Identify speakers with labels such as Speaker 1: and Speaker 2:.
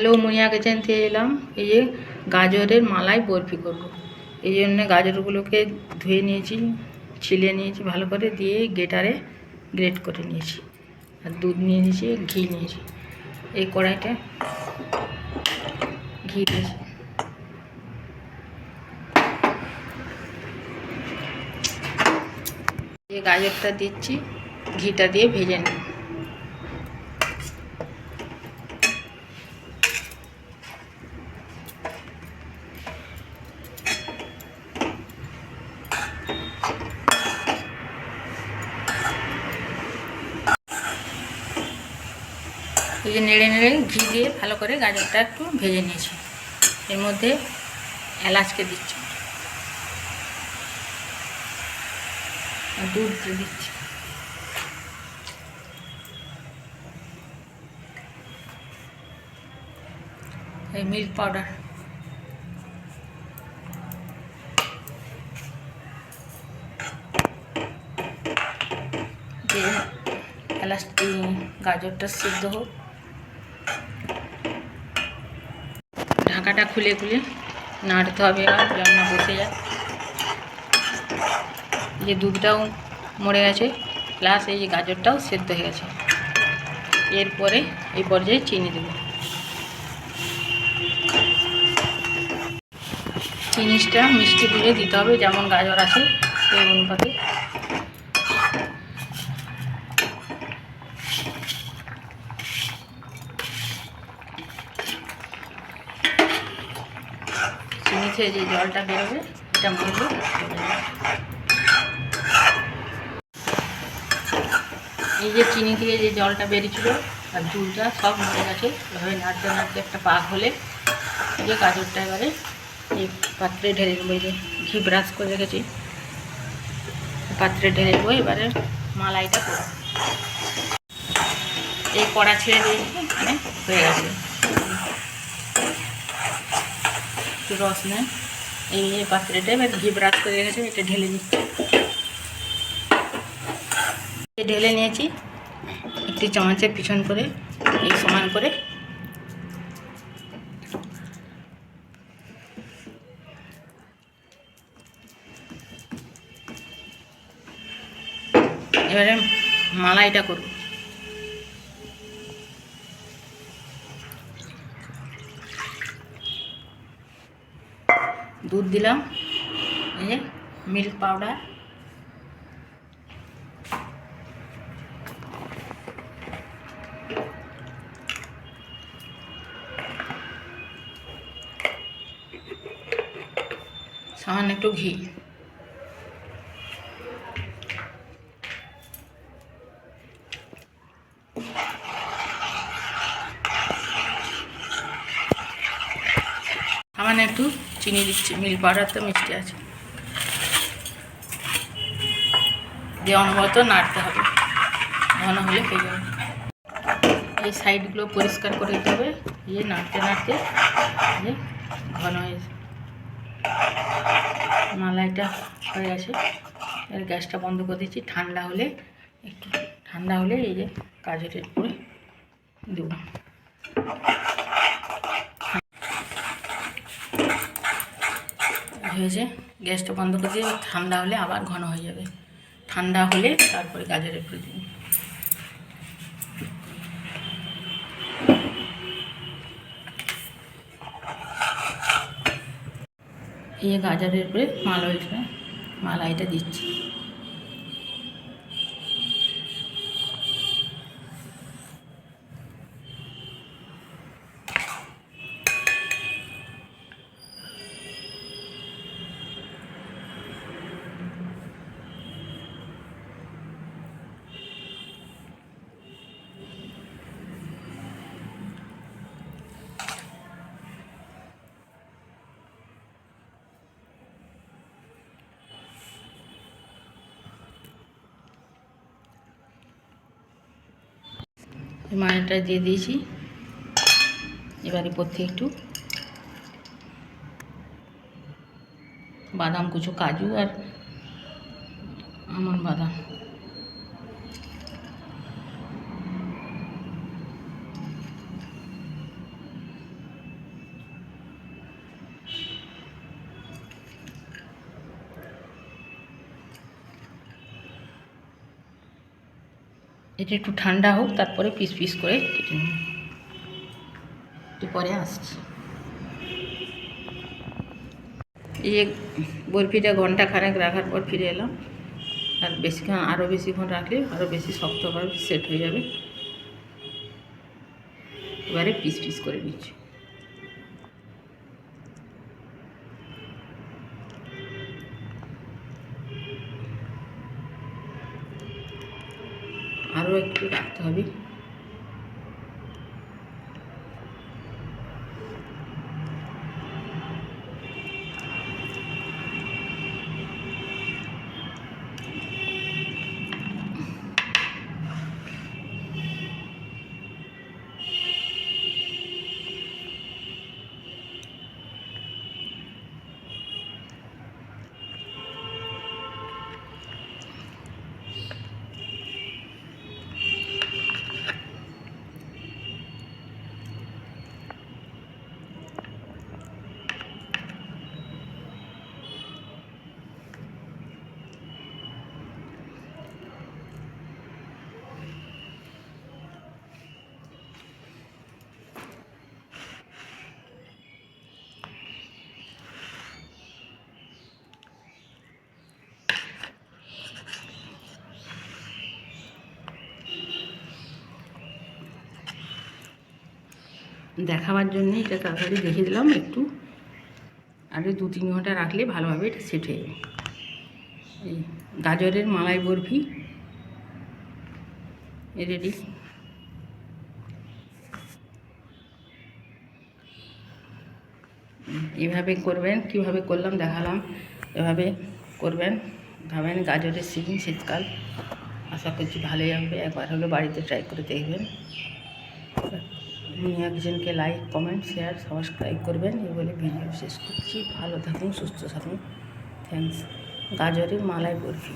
Speaker 1: Hello মুনিয়া kitchen থেকে এলাম। এই যে গাজরের মালাই বরফি করব। এই জন্য গাজরগুলোকে ধুয়ে নিয়েছি, ছিলে নিয়েছি, ভালো করে দিয়ে গেটারে গ্রেট করে নিয়েছি। আর দুধ নিয়ে নিয়েছি, ঘি নিয়েছি। এই কড়াইটা ঘি এই গাজরটা দিচ্ছি, ঘিটা দিয়ে ভেজে নিই এই যে নেড়ে নেড়ে ঘি দিয়ে ভালো করে গাজরটা একটু ভেজে নিয়েছি। এর মধ্যে এলাচকে দিচ্ছি। দুধ দিচ্ছি। এই মিল্ক পাউডার। এলাচ গাজরটা সিদ্ধ হোক। ঢাকাটা খুলে খুলে নাড়তে হবে এবার রান্না বসে যায়। যে দুধটাও মরে গেছে প্লাস এই যে গাজরটাও সেদ্ধ হয়ে গেছে। এরপরে এই পর্যায়ে চিনি দেবো। জিনিসটা মিষ্টি বুঝে দিতে হবে, যেমন গাজর আছে সেই অনুপাতে চিনি থেকে যে জলটা বেরোবে, এটা মরবে এই যে চিনি থেকে যে জলটা বেরিয়েছিল আর দুধটা সব মরে গেছে। এভাবে নাড়তে নাড়তে একটা পাক হলে যে গাজরটা এবারে এই পাত্রে ঢেলে নেব যে ঘি ব্রাশ করে রেখেছি। পাত্রে ঢেলে দেবো, এবারে মালাইটা করব এই কড়া ছেড়ে দিয়েছি মানে হয়ে গেছে। একটু রস নেয় এই যে পাত্রেটা এবার ঘি ব্রাশ করে রেখেছে এটা ঢেলে নিচ্ছি। ঢেলে নিয়েছি। একটি চামচের পিছন করে, এই সমান করে। এবারে মালাইটা করব। দুধ দিলাম এই যে মিল্ক পাউডার সামান্য একটু ঘি। সামান্য একটু চিনি দিচ্ছি, মিল পাউডার তো মিষ্টি আছে। দিয়ে অনবরত নাড়তে হবে, ঘন হলে হয়ে যাবে। এই সাইডগুলো পরিষ্কার করে দিতে হবে এই নাড়তে নাড়তে এই ঘন হয়ে মালাইটা হয়ে গেছে এর গ্যাসটা বন্ধ করে দিচ্ছি, ঠান্ডা হলে একটু, ঠান্ডা হলে এই যে গাজরের উপরে দেবো। হয়েছে, গ্যাসটা বন্ধ করে দিয়ে ঠান্ডা হলে আবার ঘন হয়ে যাবে। ঠান্ডা হলে তারপরে গাজরের প্রয়োজন এই গাজরের উপরে মালাইটা মালাইটা দিচ্ছি। মালটা দিয়ে দিয়েছি। এবারে পড়তে একটু বাদাম কুচো কাজু আর আমন বাদাম। এটা একটু ঠান্ডা হোক, তারপরে পিস পিস করে কেটে নেব একটু পরে আসছি। এই যে বরফিটা ঘণ্টা খানেক রাখার পর ফিরে এলাম। আর বেশিক্ষণ আরও বেশিক্ষণ রাখলে আরও বেশি শক্তভাবে সেট হয়ে যাবে। এবারে পিস পিস করে নিচ্ছি। আরও একটু রাখতে হবে। দেখাবার জন্য এটা তাড়াতাড়ি দেখে দিলাম একটু। আরে দু তিন ঘণ্টা রাখলে ভালোভাবে এটা সেট হয়ে যাবে। এই গাজরের মালাই বরফি। রেডি এভাবে করবেন, কীভাবে করলাম দেখালাম। এভাবে করবেন খাবেন গাজরের সিজন শীতকাল। আশা করছি ভালোই হবে, একবার হলো বাড়িতে ট্রাই করে দেখবেন। একজনকে লাইক কমেন্ট শেয়ার সাবস্ক্রাইব করবেন। এই বলে ভিডিও শেষ করছি। ভালো থাকুন, সুস্থ থাকুন। থ্যাংকস গাজরের মালাই বরফি।